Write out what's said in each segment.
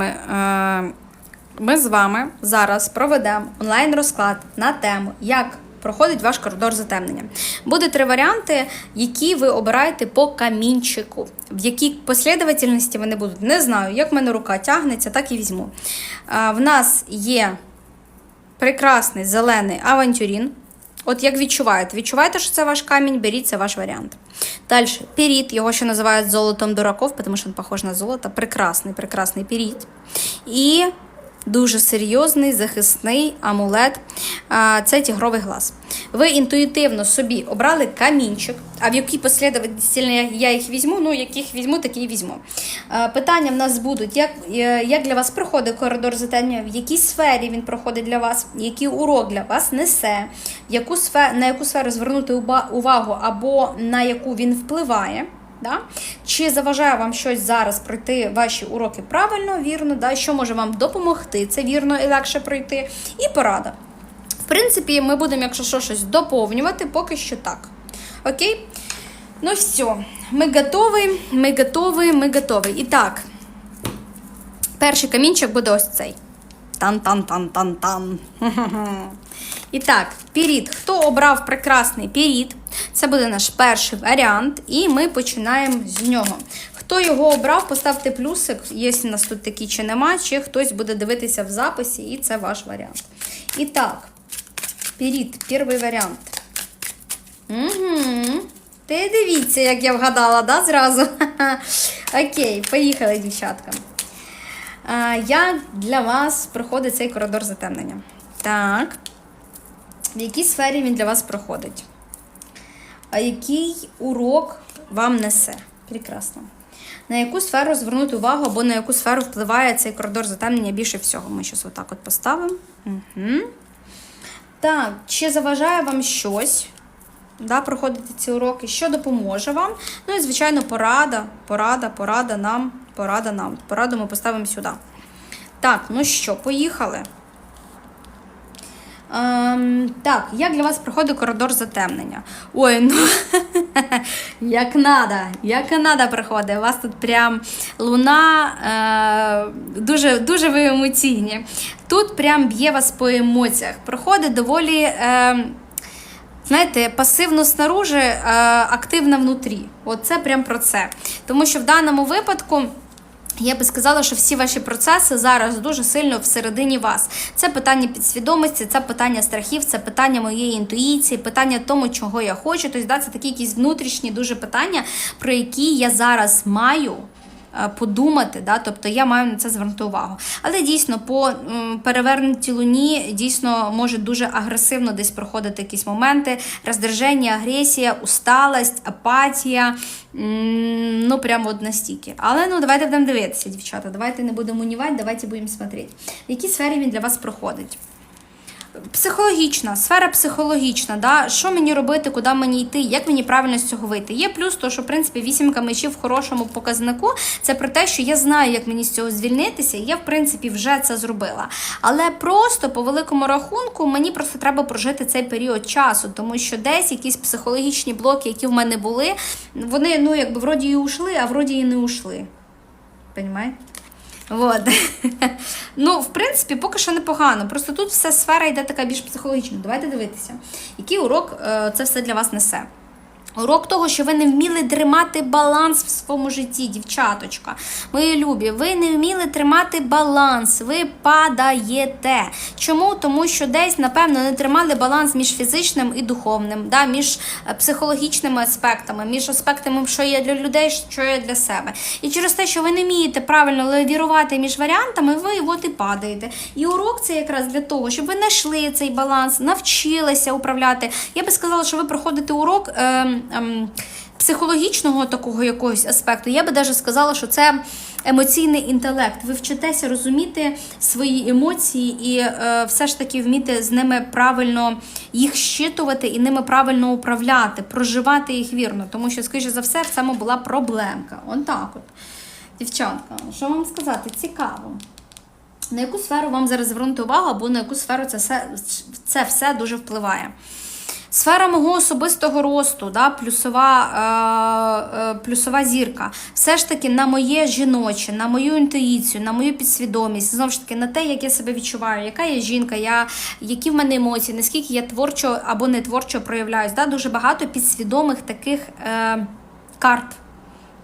Е, Ми з вами зараз проведемо онлайн-розклад на тему, як проходить ваш коридор затемнення. Буде три варіанти, які ви обираєте по камінчику. В якій послідовательності вони будуть, не знаю. Як в мене рука тягнеться, так і візьму. Е, В нас є прекрасний зелений авантюрін. От як відчуваєте, відчуваєте, що це ваш камінь, беріть це ваш варіант. Далі, періт, його ще називають золотом дураков, тому що він похож на золото. Прекрасний, прекрасний періт. І дуже серйозний захисний амулет це тігровий глаз. Ви інтуїтивно собі обрали камінчик, а в якій послідовності я їх візьму, ну яких візьму, такі і візьму. Питання в нас будуть: як, е, як для вас проходить коридор затемнення, в якій сфері він проходить для вас, який урок для вас несе, яку сфер, на яку сферу звернути увагу або на яку він впливає. Да? Чи заважає вам щось зараз пройти ваші уроки правильно, вірно, да? що може вам допомогти, це вірно і легше пройти, і порада. В принципі, ми будемо, якщо що, щось доповнювати, поки що так. Окей? Ну все, ми готові, ми готові, ми готові. І так, перший камінчик буде ось цей. Тан-тан-тан-тан-тан. І так, перід. Хто обрав прекрасний перід? Це буде наш перший варіант, і ми починаємо з нього. Хто його обрав, поставте плюсик, якщо у нас тут такі чи нема, чи хтось буде дивитися в записі, і це ваш варіант. І так, перід, перший варіант. Угу. Ти дивіться, як я вгадала, да, зразу? Окей, поїхали, дівчатка. Як для вас проходить цей коридор затемнення? Так. В якій сфері він для вас проходить? А який урок вам несе? Прекрасно. На яку сферу звернути увагу або на яку сферу впливає цей коридор затемнення більше всього? Ми зараз отак от поставимо. Угу. Так, чи заважає вам щось? Да, проходити ці уроки, що допоможе вам. Ну і, звичайно, порада, порада, порада нам, порада нам. Пораду ми поставимо сюди. Так, ну що, поїхали. Ем, так, як для вас проходить коридор затемнення? Ой, ну як надо, як надо проходить. У вас тут прям луна, е, дуже дуже ви емоційні. Тут прям б'є вас по емоціях. Проходить доволі. Е, Знаєте, пасивно снаружи, е, активно внутрі. От це прям про це. Тому що в даному випадку. Я би сказала, що всі ваші процеси зараз дуже сильно всередині вас. Це питання підсвідомості, це питання страхів, це питання моєї інтуїції, питання тому, чого я хочу. Тобто, да, це такі якісь внутрішні дуже питання, про які я зараз маю. Е, Подумати, да, тобто я маю на це звернути увагу. Але дійсно, по перевернутій луні дійсно може дуже агресивно десь проходити якісь моменти: роздраження, агресія, усталость, апатія. Ну, прямо от настільки. Але ну давайте будемо дивитися, дівчата. Давайте не будемо унівати, давайте будемо смотрети. В якій сфері він для вас проходить? Психологічна, сфера психологічна, да? що мені робити, куди мені йти, як мені правильно з цього вийти. Є плюс, то, що в принципі вісімка мечів в хорошому показнику. Це про те, що я знаю, як мені з цього звільнитися, і я, в принципі, вже це зробила. Але просто по великому рахунку мені просто треба прожити цей період часу, тому що десь якісь психологічні блоки, які в мене були, вони ну якби вроді і ушли, а вроді і не ушли. Понимаєте? Вот. ну, в принципі, поки що непогано. Просто тут вся сфера йде така більш психологічна. Давайте дивитися, який урок е, це все для вас несе. Урок того, що ви не вміли тримати баланс в своєму житті, дівчаточка. Мої любі, ви не вміли тримати баланс, ви падаєте. Чому? Тому що десь, напевно, не тримали баланс між фізичним і духовним, да, між е, психологічними аспектами, між аспектами, що є для людей, що є для себе. І через те, що ви не вмієте правильно лавірувати між варіантами, ви от і падаєте. І урок це якраз для того, щоб ви знайшли цей баланс, навчилися управляти. Я би сказала, що ви проходите урок. Е, психологічного такого якогось аспекту, я би навіть сказала, що це емоційний інтелект. Ви вчитеся розуміти свої емоції і е, все ж таки вміти з ними правильно їх щитувати і ними правильно управляти, проживати їх вірно. Тому що, скоріше за все, в цьому була проблемка. Он так от. Дівчатка, що вам сказати? Цікаво. На яку сферу вам зараз звернути увагу, або на яку сферу це все, це все дуже впливає? Сфера мого особистого росту, да, плюсова, е, е, плюсова зірка, все ж таки на моє жіноче, на мою інтуїцію, на мою підсвідомість, знову ж таки, на те, як я себе відчуваю, яка я жінка, я, які в мене емоції, наскільки я творчо або не творчо проявляюсь. Да, дуже багато підсвідомих таких е, карт.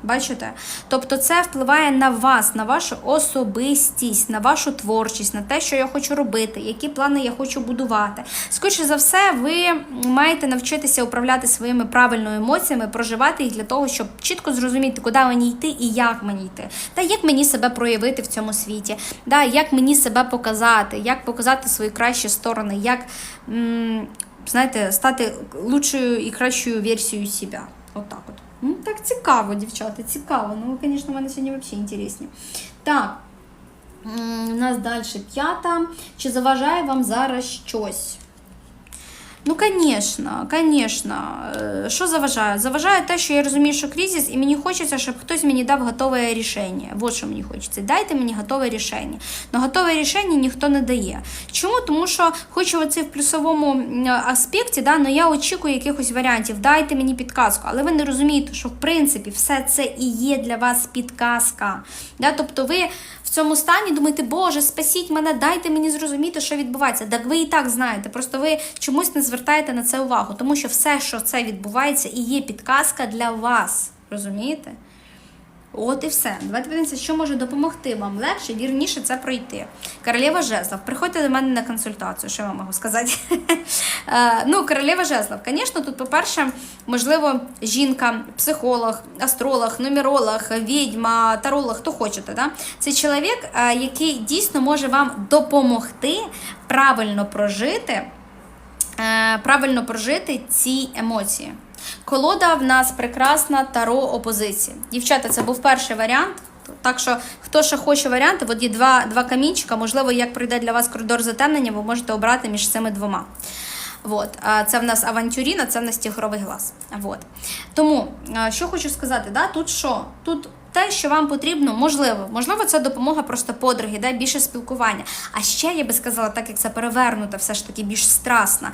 Бачите? Тобто це впливає на вас, на вашу особистість, на вашу творчість, на те, що я хочу робити, які плани я хочу будувати. Скоріше за все, ви маєте навчитися управляти своїми правильними емоціями, проживати їх для того, щоб чітко зрозуміти, куди мені йти і як мені йти, та як мені себе проявити в цьому світі, да, як мені себе показати, як показати свої кращі сторони, як знаєте, стати лучшою і кращою версією себе. Отак от. Ну, так цікаво, дівчата, цікаво. Ну, ви, звісно, в мене сьогодні взагалі інтересні. Так, у нас далі п'ята. Чи заважає вам зараз щось? Ну, звісно, звісно. Що заважає? Заважає те, що я розумію, що кризис, і мені хочеться, щоб хтось мені дав готове рішення. Вот що мені хочеться. Дайте мені готове рішення. Но готове рішення ніхто не дає. Чому? Тому що хочу оце в плюсовому аспекті, да, но я очікую якихось варіантів. Дайте мені підказку. Але ви не розумієте, що в принципі все це і є для вас підказка. Да? Тобто ви в цьому стані думаєте, Боже, спасіть мене, дайте мені зрозуміти, що відбувається. Так ви і так знаєте. Просто ви чомусь не звертаєте на це увагу, тому що все, що це відбувається, і є підказка для вас. Розумієте? От і все. Давайте подивимося, що може допомогти вам легше, вірніше це пройти. Королева Жезлов, приходьте до мене на консультацію, що я вам можу сказати. Е, ну, королева Жезлов, звісно, тут, по-перше, можливо, жінка, психолог, астролог, нумеролог, відьма, таролог, хто хочете. Да? Це чоловік, е, який дійсно може вам допомогти правильно прожити. е, Правильно прожити ці емоції. Колода в нас прекрасна таро опозиції. Дівчата, це був перший варіант. Так що, хто ще хоче варіанти, от є два, два камінчика, можливо, як пройде для вас коридор затемнення, ви можете обрати між цими двома. От. Це в нас авантюрін, а це в нас тігровий глаз. От. Тому, що хочу сказати, да? тут що? Тут те, що вам потрібно, можливо, можливо, це допомога просто подруги, да? більше спілкування. А ще я би сказала, так як це перевернута, все ж таки більш страсна.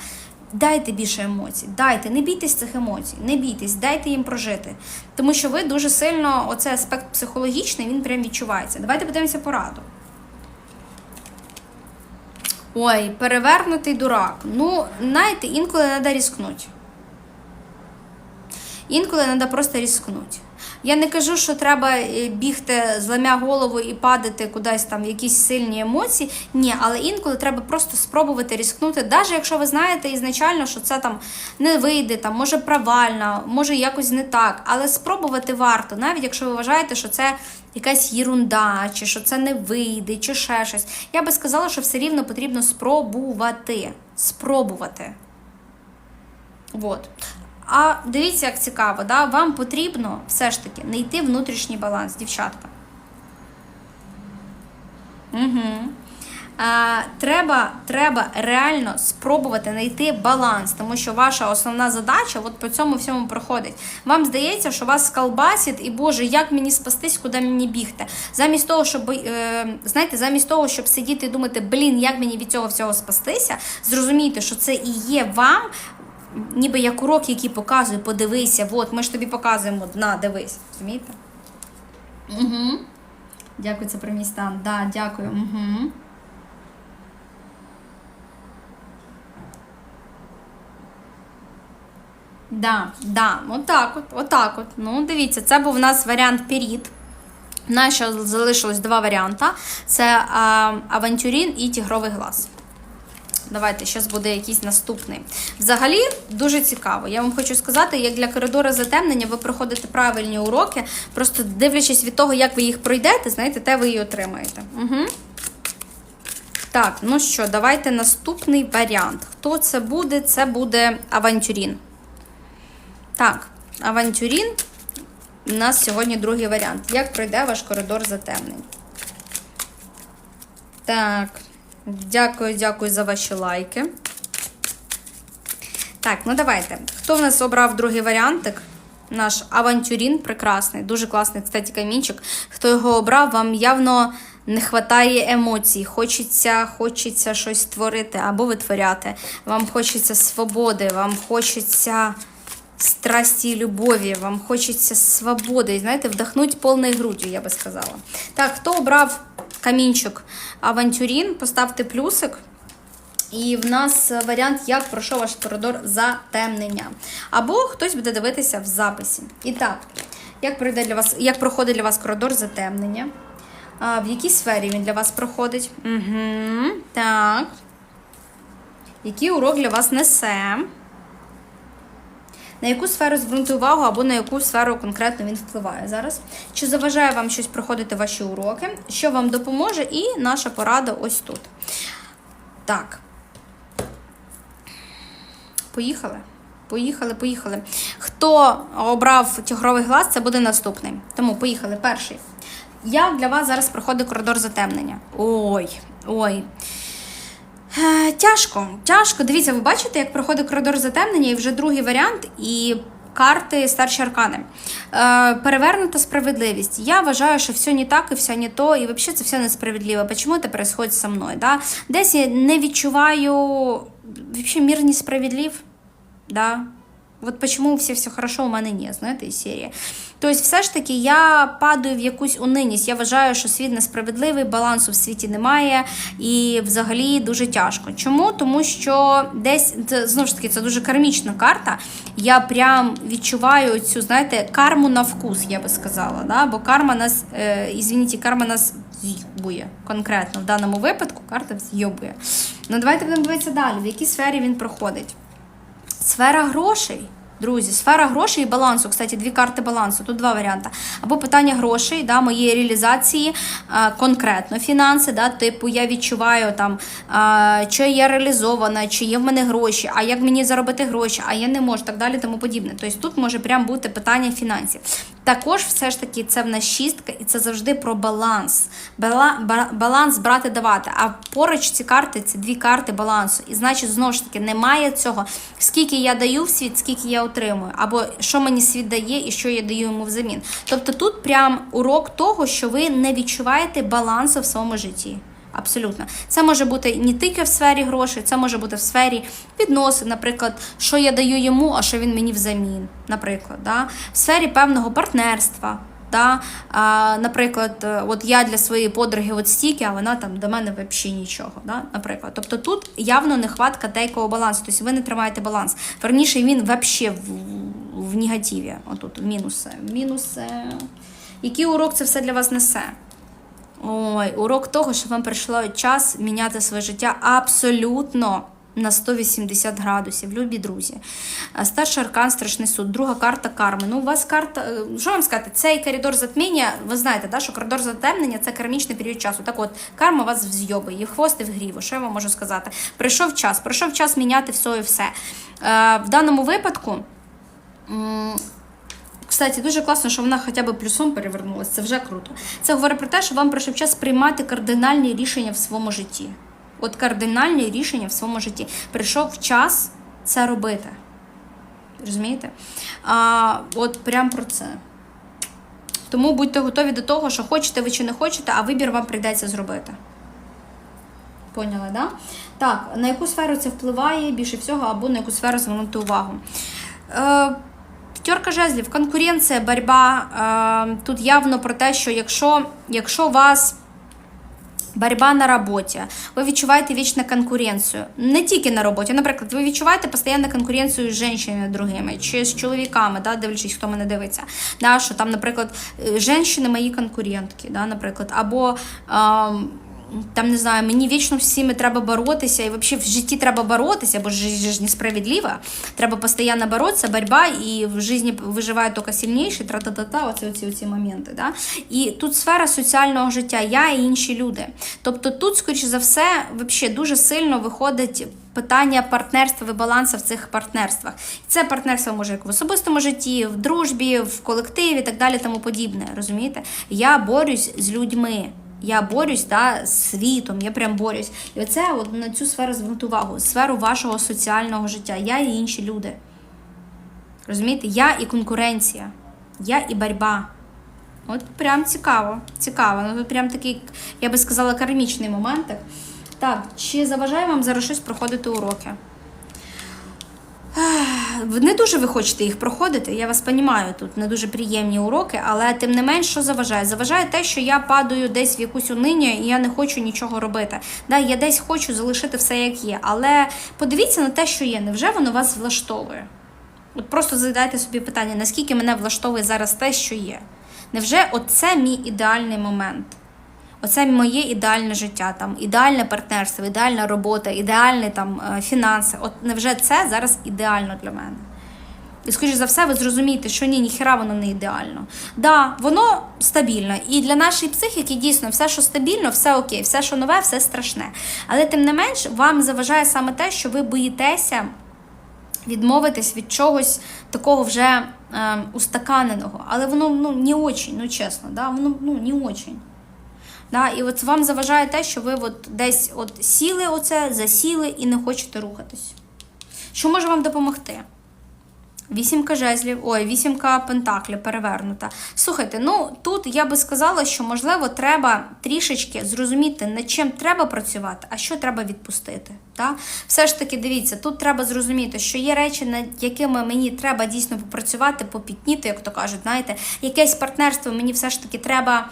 Дайте більше емоцій, дайте, не бійтесь цих емоцій, не бійтесь, дайте їм прожити. Тому що ви дуже сильно, оцей аспект психологічний, він прям відчувається. Давайте подивимося пораду. Ой, перевернутий дурак. Ну, знаєте, інколи треба різкнути. Інколи треба просто різкнути. Я не кажу, що треба е, бігти, зламя голову і падати кудись там в якісь сильні емоції. Ні, але інколи треба просто спробувати різкнути, навіть якщо ви знаєте ізначально, що це там не вийде, там може провально, може якось не так. Але спробувати варто, навіть якщо ви вважаєте, що це якась єрунда, чи що це не вийде, чи ще щось. Я би сказала, що все рівно потрібно спробувати. Спробувати. Вот. А дивіться, як цікаво, да? вам потрібно все ж таки знайти внутрішній баланс, дівчатка. Угу. А, треба, треба реально спробувати знайти баланс, тому що ваша основна задача от по цьому всьому проходить. Вам здається, що вас скалбасить, і Боже, як мені спастись, куди мені бігти. Замість того, щоб е, знаєте, замість того, щоб сидіти і думати, блін, як мені від цього всього спастися, зрозумійте, що це і є вам. Ніби як урок, який показує, подивися, от ми ж тобі показуємо, на, дивись. Розумієте? Угу. Дякую, це про мій стан. Да, дякую. Угу. Да, да, отак от, отак от. Ну, дивіться, це був у нас варіант перід. У нас ще залишилось два варіанти: це а, авантюрін і тігровий глаз. Давайте, зараз буде якийсь наступний. Взагалі, дуже цікаво. Я вам хочу сказати, як для коридора затемнення ви проходите правильні уроки, просто дивлячись від того, як ви їх пройдете, знаєте, те ви і отримаєте. Угу. Так, ну що, давайте наступний варіант. Хто це буде? Це буде авантюрін. Так, авантюрін. У нас сьогодні другий варіант. Як пройде ваш коридор затемнень? Так. Дякую, дякую за ваші лайки. Так, ну давайте. Хто в нас обрав другий варіантик? Наш авантюрін прекрасний, дуже класний, кстати, камінчик. Хто його обрав, вам явно не вистачає емоцій, хочеться, хочеться щось створити або витворяти. Вам хочеться свободи, вам хочеться страсті і любові, вам хочеться свободи, І знаєте, вдохнути повною груддю, я би сказала. Так, хто обрав камінчик авантюрін, поставте плюсик. І в нас варіант, як пройшов ваш коридор затемнення. Або хтось буде дивитися в записі. І так, як пройде для вас, як проходить для вас коридор затемнення? А, в якій сфері він для вас проходить? Угу, Так. Який урок для вас несе? На яку сферу звернути увагу або на яку сферу конкретно він впливає зараз? Чи заважає вам щось проходити ваші уроки? Що вам допоможе? І наша порада ось тут. Так. Поїхали. Поїхали, поїхали. Хто обрав тігровий глаз, це буде наступний. Тому поїхали. Перший. Як для вас зараз проходить коридор затемнення? Ой, ой. Е, Тяжко, тяжко. Дивіться, ви бачите, як проходить коридор затемнення, і вже другий варіант, і карти старші аркани. Е, перевернута справедливість. Я вважаю, що все не так і все не то, і взагалі це все несправедливо. Чому це відбувається зі мною? Да? Десь я не відчуваю, взагалі мир несправедлив. Да? Вот почему у все хорошо, у мене ні, знаєте, із серії. Тобто, все ж таки, я падаю в якусь унинність. Я вважаю, що світ несправедливий, балансу в світі немає, і взагалі дуже тяжко. Чому? Тому що десь знову ж таки це дуже кармічна карта. Я прям відчуваю цю, знаєте, карму на вкус, я би сказала. Да? Бо карма нас, е, ізвініть, карма нас з'їбує конкретно. В даному випадку карта з'йобує. Ну давайте будемо дивитися далі, в якій сфері він проходить. Сфера грошей. Друзі, сфера грошей і балансу. Кстати, дві карти балансу. Тут два варіанти. Або питання грошей, да, моєї реалізації а, конкретно фінанси. Да, Типу, я відчуваю, там, а, що я реалізована, чи є в мене гроші, а як мені заробити гроші, а я не можу, так далі, тому подібне. Тобто тут може прям бути питання фінансів. Також все ж таки це в нас шістка, і це завжди про баланс. Бала, баланс брати давати. А поруч ці карти це дві карти балансу. І значить, знову ж таки, немає цього, скільки я даю в світ, скільки я отримую, або що мені світ дає і що я даю йому взамін. Тобто тут прям урок того, що ви не відчуваєте балансу в своєму житті. Абсолютно, це може бути не тільки в сфері грошей, це може бути в сфері відносин, наприклад, що я даю йому, а що він мені взамін. Наприклад, да? в сфері певного партнерства. Да? А, наприклад, от я для своєї подруги от стільки, а вона там до мене взагалі нічого. Да? Наприклад, тобто тут явно нехватка деякого балансу, тобто ви не тримаєте баланс. Верніше він взагалі в, в негативі. Отут мінуси. Мінуси. Який урок це все для вас несе? Ой, урок того, що вам прийшло час міняти своє життя абсолютно на 180 градусів, любі друзі. Старший аркан, страшний суд, друга карта карми. Ну, у вас карта. е, Що вам сказати? Цей коридор затміння, ви знаєте, да, що коридор затемнення це кармічний період часу. Так от, карма вас взйобує, і в хвост, і в гріву. Що я вам можу сказати? Прийшов час, прийшов час міняти все і все. Е, в даному випадку. Кстати, дуже класно, що вона хоча б плюсом перевернулася. Це вже круто. Це говорить про те, що вам прийшов час приймати кардинальні рішення в своєму житті. От кардинальні рішення в своєму житті. Прийшов час це робити. Розумієте? А, От прям про це. Тому будьте готові до того, що хочете ви чи не хочете, а вибір вам прийдеться зробити. Поняли, да? Так, на яку сферу це впливає більше всього, або на яку сферу звернути увагу? Е, П'ятерка жезлів, конкуренція, боротьба. Е, тут явно про те, що якщо, якщо вас боротьба на роботі, ви відчуваєте вічну конкуренцію. Не тільки на роботі. Наприклад, ви відчуваєте постійну конкуренцію з жінками другими чи з чоловіками, да, дивлячись, хто мене дивиться. Да, що там, наприклад, е, жінки мої конкурентки, да, наприклад, або. ем, там не знаю, мені вічно всіми треба боротися, і взагалі в житті треба боротися, бо життя ж несправедливо. Треба постійно боротися, боротьба, і в житті виживає тільки сильніший, тра-та-та-та, оці, оці, оці моменти. Да? І тут сфера соціального життя, я і інші люди. Тобто тут, скоріше за все, взагалі дуже сильно виходить питання партнерства і балансу в цих партнерствах. Це партнерство може як в особистому житті, в дружбі, в колективі і так далі, тому подібне. Розумієте? Я борюсь з людьми. Я борюсь да, з світом, я прям борюсь. І оце от на цю сферу звернути увагу, сферу вашого соціального життя. Я і інші люди. Розумієте? Я і конкуренція, я і боротьба. От прям цікаво. Цікаво. Ну тут прям такий, я би сказала, кармічний моментик. Так, чи заважає вам зараз щось проходити уроки? Не дуже ви хочете їх проходити, я вас розумію, тут не дуже приємні уроки, але тим не менш, що заважає? Заважає те, що я падаю десь в якусь униння і я не хочу нічого робити. Да, я десь хочу залишити все як є. Але подивіться на те, що є. Невже воно вас влаштовує? От просто задайте собі питання, наскільки мене влаштовує зараз те, що є? Невже оце мій ідеальний момент? Оце моє ідеальне життя, там ідеальне партнерство, ідеальна робота, ідеальні там е, фінанси. От невже це зараз ідеально для мене? І скоріш за все, ви зрозумієте, що ні, ніхіра воно не ідеально. Да, воно стабільно. І для нашої психіки дійсно все, що стабільно, все окей, все, що нове, все страшне. Але тим не менш, вам заважає саме те, що ви боїтеся відмовитись від чогось такого вже е, устаканеного. Але воно ну, не очень, ну чесно, да? воно ну, не очень. Да? І от вам заважає те, що ви от десь от сіли оце, засіли і не хочете рухатись. Що може вам допомогти? Вісімка жезлів, ой, вісімка пентаклів перевернута. Слухайте, ну тут я би сказала, що можливо треба трішечки зрозуміти, над чим треба працювати, а що треба відпустити. Так? Все ж таки, дивіться, тут треба зрозуміти, що є речі, над якими мені треба дійсно попрацювати, попітніти, як то кажуть, знаєте, якесь партнерство мені все ж таки треба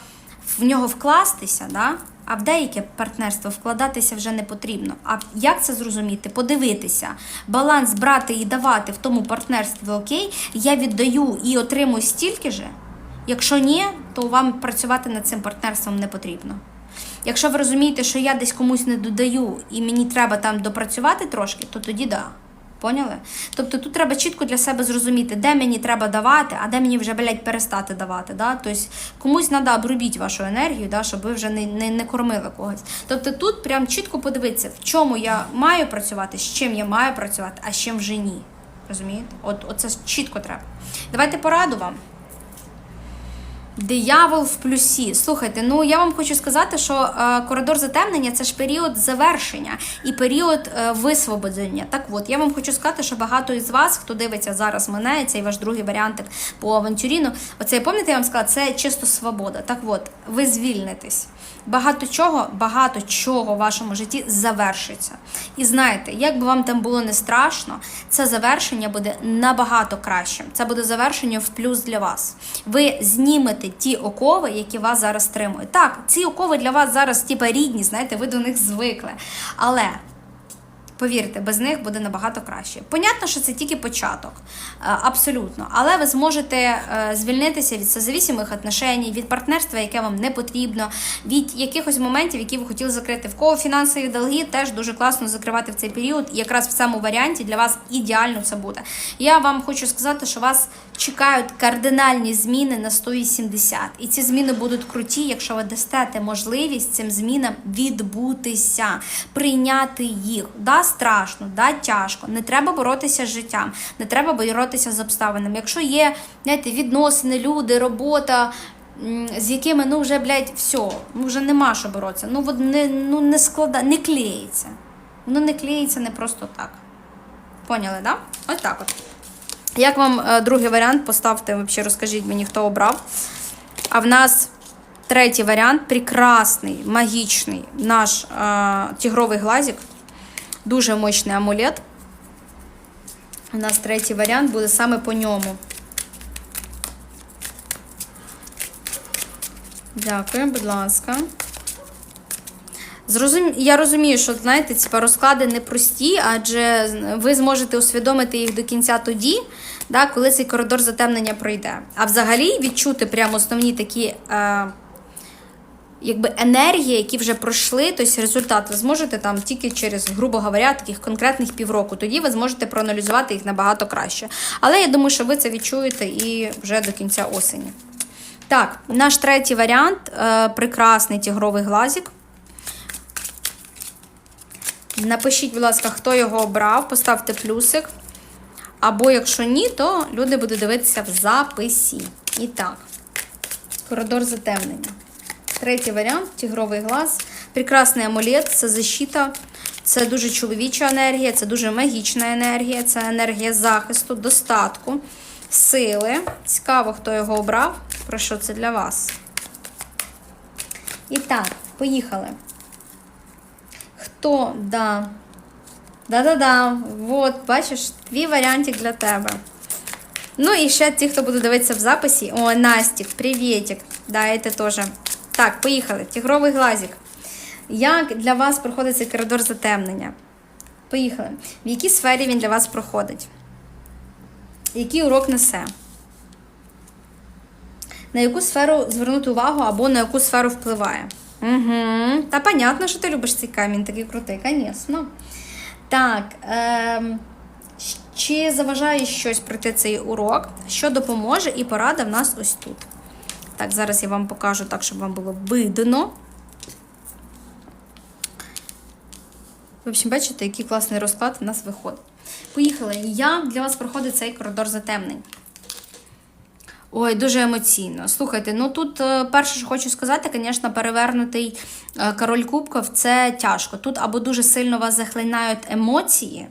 в нього вкластися, да? а в деяке партнерство вкладатися вже не потрібно. А як це зрозуміти? Подивитися, баланс брати і давати в тому партнерстві окей, я віддаю і отримую стільки же. Якщо ні, то вам працювати над цим партнерством не потрібно. Якщо ви розумієте, що я десь комусь не додаю і мені треба там допрацювати трошки, то тоді да. Поняли? Тобто тут треба чітко для себе зрозуміти, де мені треба давати, а де мені вже, блядь, перестати давати. Да? Тобто комусь треба обробіть вашу енергію, да, щоб ви вже не, не, не кормили когось. Тобто тут прям чітко подивитися, в чому я маю працювати, з чим я маю працювати, а з чим вже ні. Розумієте? От, Оце чітко треба. Давайте пораду вам. Диявол в плюсі. Слухайте, ну я вам хочу сказати, що е, коридор затемнення це ж період завершення і період е, висвободження. Так от, я вам хочу сказати, що багато із вас, хто дивиться зараз мене, цей ваш другий варіантик по авантюріну, оце пам'ятаєте, я вам сказала, це чисто свобода. Так от, ви звільнитесь. Багато чого, багато чого в вашому житті завершиться. І знаєте, як би вам там було не страшно, це завершення буде набагато кращим. Це буде завершення в плюс для вас. Ви знімете ті окови, які вас зараз стримують. Так, ці окови для вас зараз типа рідні, знаєте, ви до них звикли. Але. Повірте, без них буде набагато краще. Понятно, що це тільки початок, е, абсолютно. Але ви зможете е, звільнитися від созавісімих отношень, від партнерства, яке вам не потрібно, від якихось моментів, які ви хотіли закрити. В кого фінансові долги теж дуже класно закривати в цей період. І якраз в цьому варіанті для вас ідеально це буде. Я вам хочу сказати, що вас чекають кардинальні зміни на 180. І ці зміни будуть круті, якщо ви дасте можливість цим змінам відбутися, прийняти їх. Да, страшно, да, тяжко. Не треба боротися з життям, не треба боротися з обставинами. Якщо є знаєте, відносини, люди, робота. З якими ну вже блядь, все, ну вже нема що боротися. Ну от не ну не склада, не клеїться. Воно не клеїться не просто так. Поняли, да? Ось так от. Як вам е, другий варіант? Поставте, взагалі розкажіть мені, хто обрав. А в нас третій варіант прекрасний, магічний наш е, тігровий глазик. Дуже мощний амулет. У нас третій варіант буде саме по ньому. Дякую, будь ласка. Зрозум... Я розумію, що знаєте, ці розклади непрості, адже ви зможете усвідомити їх до кінця тоді, да, коли цей коридор затемнення пройде. А взагалі відчути прямо основні такі е, якби енергії, які вже пройшли, тобто результат ви зможете там тільки через, грубо говоря, таких конкретних півроку. Тоді ви зможете проаналізувати їх набагато краще. Але я думаю, що ви це відчуєте і вже до кінця осені. Так, наш третій варіант е, прекрасний тігровий глазик. Напишіть, будь ласка, хто його обрав, поставте плюсик. Або якщо ні, то люди будуть дивитися в записі. І так, коридор затемнення. Третій варіант тігровий глаз. Прекрасний амулет, це защита, це дуже чоловіча енергія, це дуже магічна енергія, це енергія захисту, достатку, сили. Цікаво, хто його обрав. про що це для вас. І так, поїхали. Хто да? Да-да-да. Вот, бачиш, твій варіантик для тебе. Ну і ще ті, хто буде дивитися в записі. О, Настік, привітик. Да, це теж. Так, поїхали. Тігровий глазик. Як для вас проходить цей коридор затемнення? Поїхали. В якій сфері він для вас проходить? Який урок несе? На яку сферу звернути увагу або на яку сферу впливає? Угу. Та понятно, що ти любиш цей камінь, такий крутий, звісно. Так. Ем... Чи заважає щось пройти цей урок, що допоможе, і порада в нас ось тут. Так, зараз я вам покажу так, щоб вам було видно. В общем, бачите, який класний розклад у нас виходить. Поїхали. Як для вас проходить цей коридор затемнень? Ой, дуже емоційно. Слухайте, ну тут е, перше, що хочу сказати, звісно, перевернутий е, король кубків це тяжко. Тут або дуже сильно вас захлинають емоції.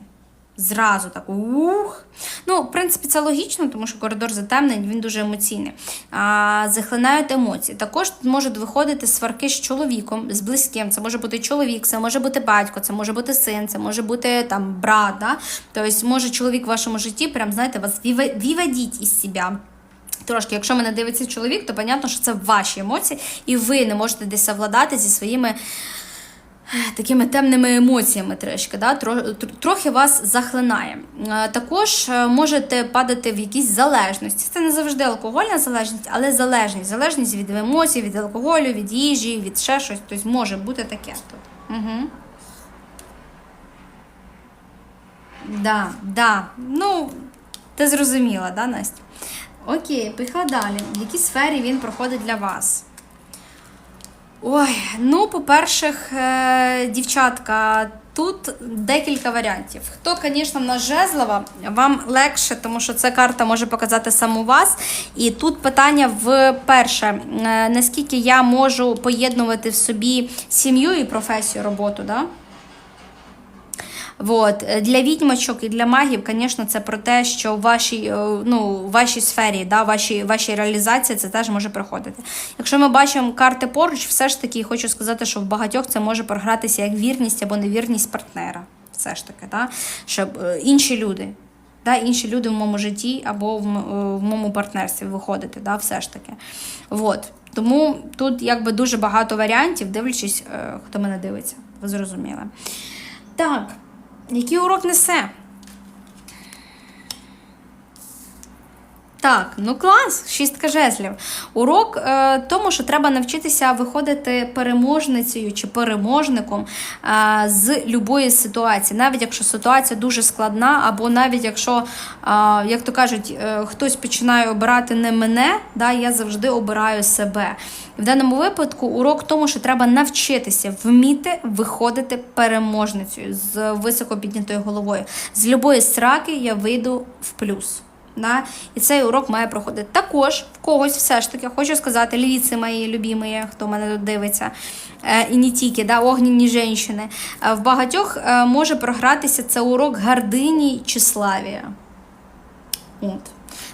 Зразу так ух. Ну, в принципі, це логічно, тому що коридор затемнень, він дуже емоційний. А, Захлинають емоції. Також можуть виходити сварки з чоловіком, з близьким. Це може бути чоловік, це може бути батько, це може бути син, це може бути там брат. Да? Тобто, може чоловік в вашому житті, прям знаєте, вас виведіть із себе. Трошки, якщо мене дивиться чоловік, то понятно, що це ваші емоції, і ви не можете десь совладати зі своїми такими темними емоціями трішки, да? трохи вас захлинає. Е, також е, можете падати в якісь залежності. Це не завжди алкогольна залежність, але залежність. Залежність від емоцій, від алкоголю, від їжі, від ще щось. Тобто може бути таке тут. Угу. Да, да. Ну, ти зрозуміла, да, Настя? Окей, поїхала далі. В якій сфері він проходить для вас? Ой, ну, по-перше, дівчатка, тут декілька варіантів. Хто, звісно, на жезлова, вам легше, тому що ця карта може показати саму вас. І тут питання в перше, е, наскільки я можу поєднувати в собі сім'ю і професію роботу. Да? Вот. Для відьмачок і для магів, звісно, це про те, що в вашій е, ну, вашій сфері, да, вашій, вашій реалізації це теж може проходити. Якщо ми бачимо карти поруч, все ж таки хочу сказати, що в багатьох це може програтися як вірність або невірність партнера. Все ж таки, да? щоб е, інші люди. Да, Інші люди в моєму житті або в, е, в моєму партнерстві виходити, да, все ж таки. Вот. Тому тут якби дуже багато варіантів, дивлячись, хто мене дивиться. Ви зрозуміли. Так. Який урок несе? Так, ну клас, шістка жезлів. Урок е, тому, що треба навчитися виходити переможницею чи переможником е, з любої ситуації, навіть якщо ситуація дуже складна, або навіть якщо, е, як то кажуть, е, хтось починає обирати не мене, да, я завжди обираю себе. В даному випадку урок тому, що треба навчитися вміти виходити переможницею з високо піднятою головою. З любої сраки я вийду в плюс. Да? І цей урок має проходити. Також в когось все ж таки, хочу сказати, львіці мої любімі, хто мене тут дивиться, е, і не тільки, да, огняні жінки. В багатьох е, може програтися це урок гордині чи славія. От.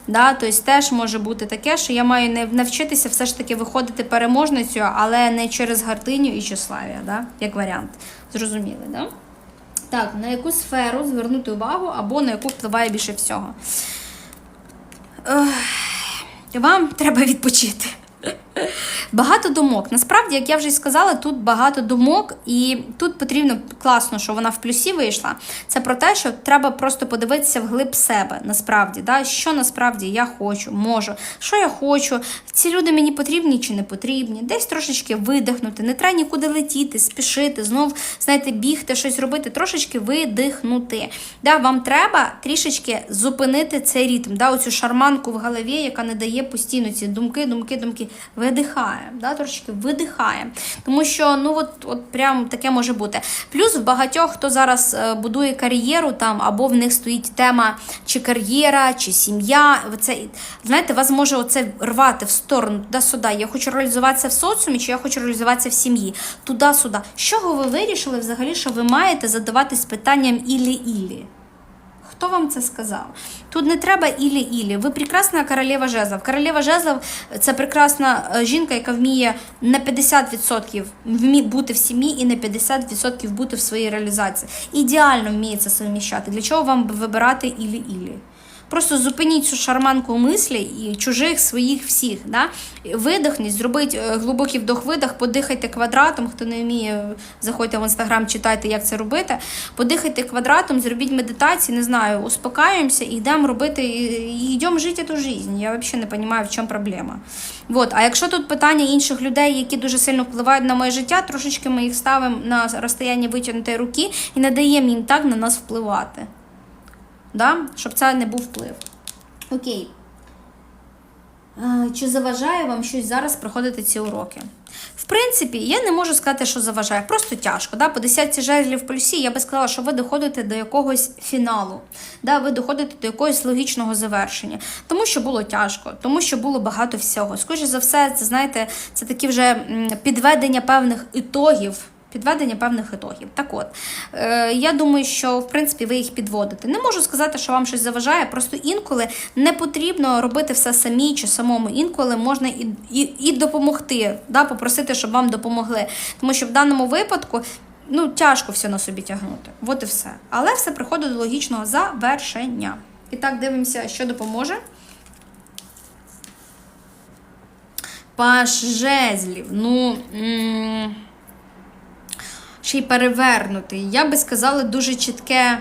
Да, Тобто теж може бути таке, що я маю навчитися все ж таки виходити переможницею, але не через гординю і тщеславія, да? як варіант. Зрозуміли, да? Так, на яку сферу звернути увагу або на яку впливає більше всього? Вам треба відпочити. Багато думок. Насправді, як я вже сказала, тут багато думок, і тут потрібно класно, що вона в плюсі вийшла. Це про те, що треба просто подивитися вглиб себе, насправді, да? що насправді я хочу, можу, що я хочу, ці люди мені потрібні чи не потрібні, десь трошечки видихнути, не треба нікуди летіти, спішити, знов, знаєте, бігти, щось робити, трошечки видихнути. Да? Вам треба трішечки зупинити цей ритм, да? оцю шарманку в голові, яка не дає постійно ці думки, думки, думки. Видихає да, трошечки видихає. Тому що ну от, от прям таке може бути. Плюс в багатьох, хто зараз е, будує кар'єру там, або в них стоїть тема чи кар'єра, чи сім'я. Це, Знаєте, вас може оце рвати в сторону туди-сюди. Я хочу реалізуватися в соціумі, чи я хочу реалізуватися в сім'ї. Туди-сюди. З чого ви вирішили взагалі, що ви маєте задаватись питанням ілі-ілі? Хто вам це сказав? Тут не треба ілі-ілі. Ви прекрасна королева жезлов. Королева жезлов – це прекрасна е, жінка, яка вміє на 50% вмі- бути в сім'ї і на 50% бути в своїй реалізації. Ідеально вміє це совміщати. Для чого вам вибирати ілі-ілі? Просто зупиніть цю шарманку мислі і чужих своїх всіх. Да? Видихніть, зробіть е, глибокий вдох-видих, подихайте квадратом. Хто не вміє, заходьте в інстаграм, читайте, як це робити. Подихайте квадратом, зробіть медитацію, не знаю, успокаюємося і йдемо робити, і йдемо жити ту життя. Я взагалі не розумію, в чому проблема. Вот. А якщо тут питання інших людей, які дуже сильно впливають на моє життя, трошечки ми їх ставимо на розстояння витягнутої руки і не даємо їм так на нас впливати да? щоб це не був вплив. Окей. Чи заважає вам щось зараз проходити ці уроки? В принципі, я не можу сказати, що заважає, просто тяжко. Да? По десятці жезлів в плюсі я би сказала, що ви доходите до якогось фіналу, да? ви доходите до якогось логічного завершення, тому що було тяжко, тому що було багато всього. Скоріше за все, це знаєте, це такі вже підведення певних ітогів. Підведення певних ітогів. Так от, е, я думаю, що в принципі ви їх підводите. Не можу сказати, що вам щось заважає, просто інколи не потрібно робити все самі чи самому. Інколи можна і, і, і допомогти, да, попросити, щоб вам допомогли. Тому що в даному випадку ну, тяжко все на собі тягнути. От і все. Але все приходить до логічного завершення. І так, дивимося, що допоможе. Паш жезлів. Ну. М- ще й перевернутий. Я би сказала дуже чітке.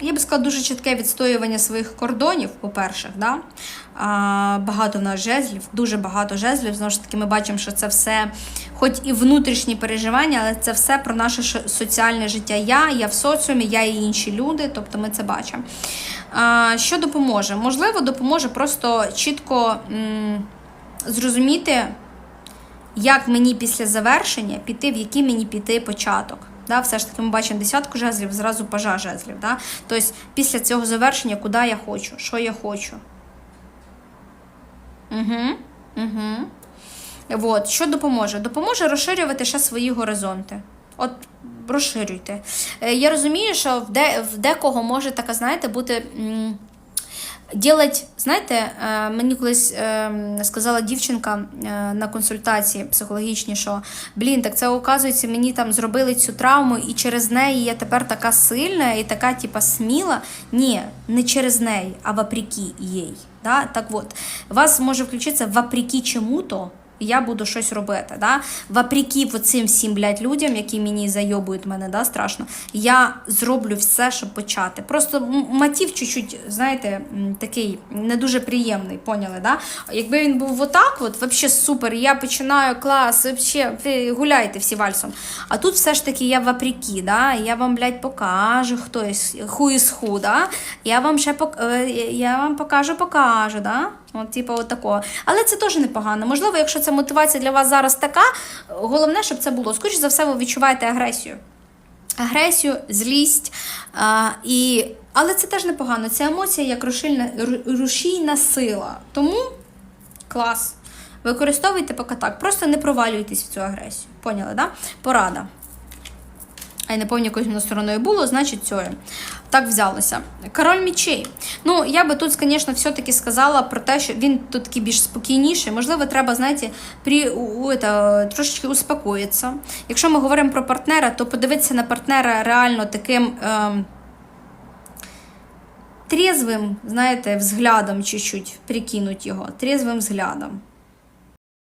Я би сказала, дуже чітке відстоювання своїх кордонів, по-перше, да? а, багато в нас жезлів, дуже багато жезлів. Знову ж таки, ми бачимо, що це все, хоч і внутрішні переживання, але це все про наше соціальне життя. Я, я в соціумі, я і інші люди, тобто ми це бачимо. А, що допоможе? Можливо, допоможе просто чітко м- зрозуміти як мені після завершення піти, в який мені піти початок. Да, все ж таки ми бачимо десятку жезлів, зразу пажа жезлів. Да? Тобто після цього завершення, куди я хочу, що я хочу. Угу, угу. От, що допоможе? Допоможе розширювати ще свої горизонти. От розширюйте. Е, Я розумію, що в, де, в декого може така, знаєте, бути. Ділать, знаєте, е, мені колись е, сказала дівчинка е, на консультації психологічній, що блін, так це оказується, мені там зробили цю травму, і через неї я тепер така сильна і така, типа, сміла. Ні, не через неї, а вопреки їй. Да? Так от, вас може включитися вопреки чому-то. Я буду щось робити, да? Вопреки цим всім, блядь, людям, які мені зайобують мене, да, страшно, я зроблю все, щоб почати. Просто мотив чуть-чуть, знаєте, такий не дуже приємний, поняли, да? Якби він був отак, от, вообще супер, я починаю клас, вообще, ви гуляйте всі вальсом. А тут все ж таки я вопреки, да? я вам, блядь, покажу, хто із ху із ху, да? я вам ще пок... е, я вам покажу, покажу, да? От, типу, от такого. Але це теж непогано. Можливо, якщо ця мотивація для вас зараз така, головне, щоб це було. Скоріше за все, ви відчуваєте агресію. Агресію, злість. А, і... Але це теж непогано. Це емоція як рушильна, рушійна сила. Тому клас. Використовуйте поки так. Просто не провалюйтесь в цю агресію. Поняли, да? Порада. А я не пам'ятаю, якою стороною було, значить цією. Так взялося. Король мічей. Ну, я би тут, звісно, все-таки сказала про те, що він тут такий більш спокійніший. Можливо, треба, знаєте, при, у, это, трошечки успокоїтися. Якщо ми говоримо про партнера, то подивитися на партнера реально таким. Ем, Трезвим, знаєте, взглядом чуть-чуть прикинуть його, трезвим взглядом.